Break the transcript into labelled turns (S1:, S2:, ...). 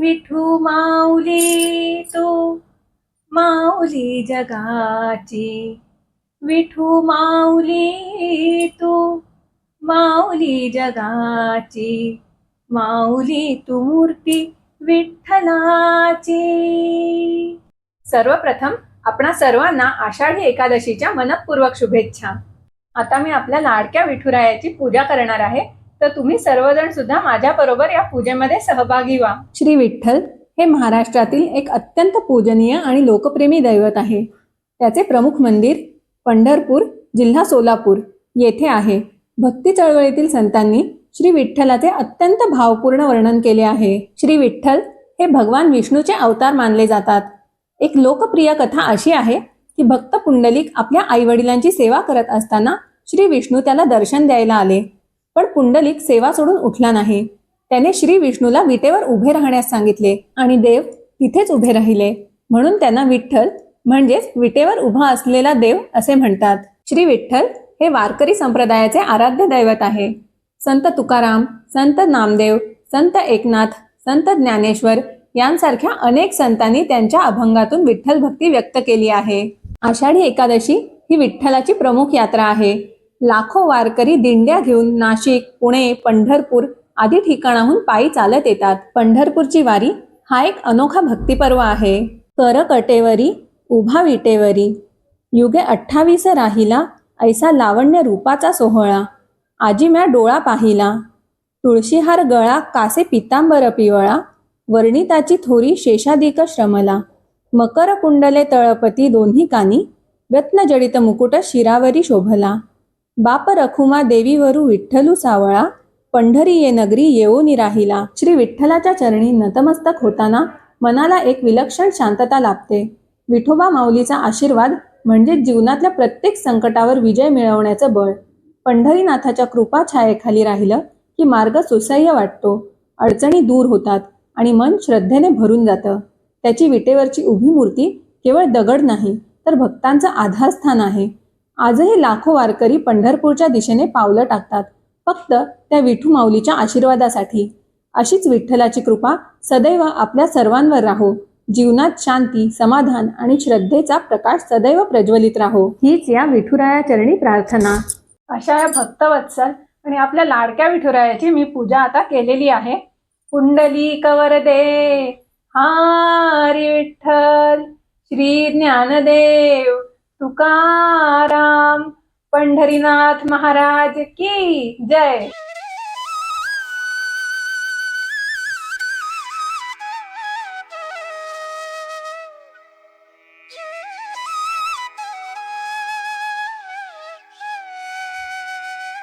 S1: विठू माऊली तो माऊली जगाची. विठू माऊली तू माऊली जगाची. माऊली तू मूर्ती विठ्ठलाची. सर्वप्रथम आपणा सर्वांना आषाढी एकादशीच्या मनपूर्वक शुभेच्छा. आता मी आपल्या लाडक्या विठुरायाची पूजा करणार आहे. तर तुम्ही सर्वजण सुद्धा माझ्या बरोबर या पूजेमध्ये सहभागी व्हा. श्री विठ्ठल हे महाराष्ट्रातील एक अत्यंत पूजनीय आणि लोकप्रेमी दैवत आहे. त्याचे प्रमुख मंदिर पंढरपूर जिल्हा सोलापूर येथे आहे. भक्ती चळवळीतील संतांनी श्री विठ्ठलाचे अत्यंत भावपूर्ण वर्णन केले आहे. श्री विठ्ठल हे भगवान विष्णूचे अवतार मानले जातात. एक लोकप्रिय कथा अशी आहे की भक्त पुंडलिक आपल्या आईवडिलांची सेवा करत असताना श्री विष्णू त्याला दर्शन द्यायला आले. पण पुंडलिक सेवा सोडून उठला नाही. त्याने श्री विष्णूला विटेवर उभे राहण्यास सांगितले आणि देव तिथेच उभे राहिले. म्हणून त्यांना विठ्ठल म्हणजेच विटेवर उभा असलेला देव असे म्हणतात. श्री विठ्ठल हे वारकरी संप्रदायाचे आराध्य दैवत आहे. संत तुकाराम संत नामदेव संत एकनाथ संत ज्ञानेश्वर यांसारख्या अनेक संतांनी त्यांच्या अभंगातून विठ्ठल भक्ती व्यक्त केली आहे. आषाढी एकादशी ही विठ्ठलाची प्रमुख यात्रा आहे. लाखो वारकरी दिंड्या घेऊन नाशिक पुणे पंढरपूर आदी ठिकाणाहून पायी चालत येतात. पंढरपूरची वारी हा एक अनोखा भक्तिपर्व आहे. कर कटेवरी उभा विटेवरी युगे अठ्ठावीस राहिला ऐसा लावण्य रूपाचा सोहळा आजी म्या डोळा पाहिला. तुळशीहार गळा कासे पितांबर पिवळा वर्णिताची थोरी शेषाधिक श्रमला. मकर कुंडले तळपती दोन्ही कानी रत्नजडित मुकुट शिरावरी शोभला. बाप रखुमा देवीवरू विठ्ठलू सावळा पंढरी ये नगरी येऊनी राहिला. श्री विठ्ठलाच्या चरणी नतमस्तक होताना मनाला एक विलक्षण शांतता लाभते. विठोबा माऊलीचा आशीर्वाद म्हणजे जीवनातल्या प्रत्येक संकटावर विजय मिळवण्याचं बळ. पंढरीनाथाच्या कृपा छायेखाली राहिलं की मार्ग सुसह्य वाटतो. अडचणी दूर होतात आणि मन श्रद्धेने भरून जातं. त्याची विटेवरची उभी मूर्ती केवळ दगड नाही तर भक्तांचं आधारस्थान आहे. आजही लाखो वारकरी पंढरपूरच्या दिशेने पावलं टाकतात. फक्त त्या विठू माऊलीच्या आशीर्वादासाठी. अशीच विठ्ठलाची कृपा सदैव आपल्या सर्वांवर राहो. जीवनात शांती समाधान आणि श्रद्धेचा प्रकाश सदैव प्रज्वलित राहो. हीच या विठुराया चरणी प्रार्थना. अशा या भक्तवत्सल आणि आपल्या लाडक्या विठुरायाची मी पूजा आता केलेली आहे. कुंडली कवर दे. हरी विठ्ठल. श्री ज्ञानदेव. तुकाराम पंढरीनाथ महाराज की जय.